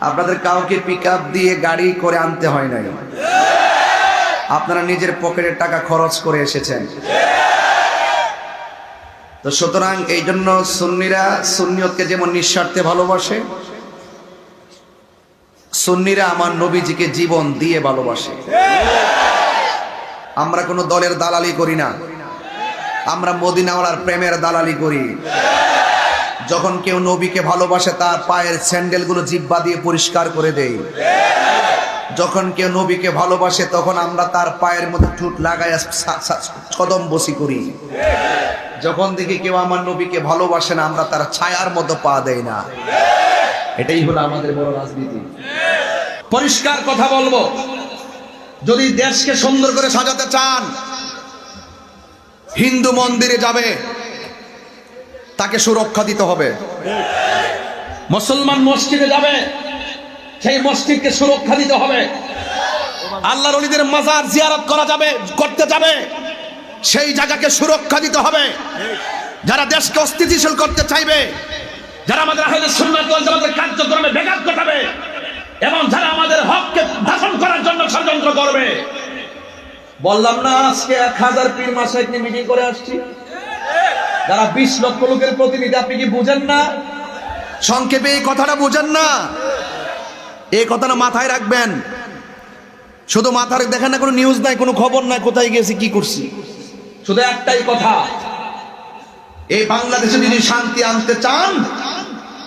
আপনাদের কাউকে পিক দিয়ে গাড়ি করে আনতে হয় নাই। আপনারা নিজের পকেটের টাকা খরচ করে এসেছেন। তো সুতরাং এই জন্য সুন্নিরা সুন্নিয়তকে যেমন নিঃস্বার্থে ভালোবাসে, সুন্নিরা আমার নবীজিকে জীবন দিয়ে ভালোবাসে। আমরা কোনো দলের দালালি করি না। আমরা মদিনাওয়ালার প্রেমের দালালি করি। যখন কেউ নবীকে ভালোবাসে, তার পায়ের স্যান্ডেলগুলো জিব্বা দিয়ে পরিষ্কার করে দেই যখন কেউ নবীকে ভালোবাসে, তখন আমরা তার পায়ের মধ্যে ঠুট লাগাই কদম বসি করি। যখন দেখি কেউ আমার নবীকে ভালোবাসে না, আমরা তার ছায়ার মতো পা দেই না। এটাই হলো আমাদের বড় রাজনীতি। পরিষ্কার কথা বলব। যদি দেশকে সুন্দর করে সাজাতে চান, হিন্দু মন্দিরে যাবে। তাকে সুরক্ষা দিতে হবে। মুসলমান মসজিদে যাবে, সেই মসজিদকে সুরক্ষা দিতে হবে। আল্লাহর অলিদের মাজার জিয়ারত করা যাবে, করতে যাবে, সেই জায়গাকে সুরক্ষা দিতে হবে। যারা দেশকে অস্থিতিশীল করতে চাইবে, যারা আমাদের আহলে সুন্নাত ওয়াল জামাতের কার্যক্রমে ব্যাঘাত ঘটাবে, এবং যারা আমাদের হককে ভাষণ করার জন্য ষড়যন্ত্র করবে। বললাম না, আজকে এক হাজার পীর মাসে নিয়ে মিটিং করে আসছি। যারা বিশ লক্ষ লোকের প্রতিনিধি আপনি কি বুঝেন না? সংক্ষেপে এই কথাটা বোঝেন না। এই কথাটা মাথায় রাখবেন। শুধু মাথায় দেখেন না কোনো নিউজ নাই কোনো খবর নাই কোথায় গেছি কি করছি। শুধু একটাই কথা। এই বাংলাদেশে যদি শান্তি আনতে চান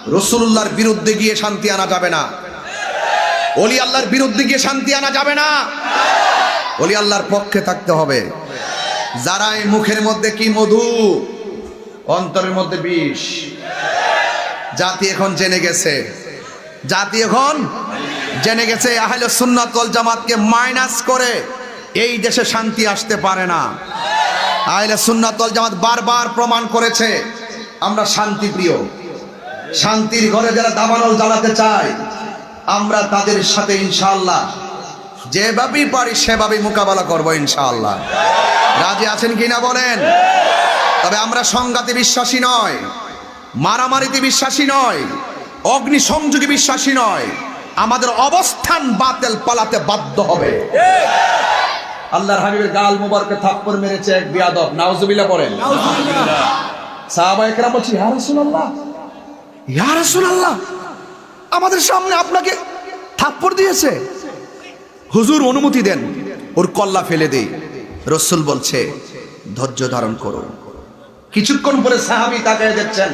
রসুল্লাহর বিরুদ্ধে গিয়ে শান্তি আনা যাবে না। অলি আল্লাহর বিরুদ্ধে গিয়ে শান্তি আনা যাবে না। অলি আল্লাহর পক্ষে থাকতে হবে। যারা এই মুখের মধ্যে কি মধু? অন্তরের মধ্যে বিষ। জাতি এখন জেনে গেছে। জাতি এখন জেনে গেছে, আহলে সুন্নাত জামাতকে মাইনাস করে এই দেশে শান্তি আসতে পারে না। আহলে সুন্নাত জামাত বারবার প্রমাণ করেছে, আমরা শান্তি প্রিয় শান্তির ঘরে যারা দাবানল জ্বালাতে চায়, আমরা তাদের সাথে ইনশাআল্লাহ যেভাবেই পারি সেভাবেই মোকাবেলা করব ইনশাআল্লাহ। রাজি আছেন কিনা বলেন? তবে আমরা সংঘাতে বিশ্বাসী নয় মারামারিতে বিশ্বাসী নয় অগ্নি সংযোগে বিশ্বাসী নয়। আমাদের অবস্থান বাতেল পালাতে বাধ্য হবে। আল্লাহর হাবিবের গাল মুবারকে থাপ্পড় মেরেছে এক বিয়াদব। নাউজুবিল্লাহ পড়েন। সাহাবা একরাম বলছি ইয়া রাসূলুল্লাহ ইয়া রাসূলুল্লাহ আমাদের সামনে আপনাকে থাপ্পড় দিয়েছে। হুজুর অনুমতি দেন ওর কল্লা ফেলে দেই। রসুল বলছে ধৈর্য ধারণ করো কিছুক্ষণ পরে সাহাবি তাকায় দেখছেন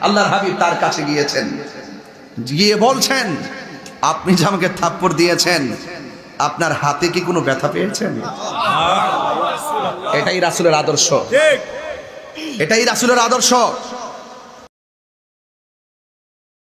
আল্লাহর হাবিব তার কাছে গিয়েছেন। গিয়ে বলছেন আপনি যে আমাকে থাপ্পড় দিয়েছেন আপনার হাতে কি কোনো ব্যথা পেয়েছেন? এটাই রাসুলের আদর্শ। এটাই রাসুলের আদর্শ।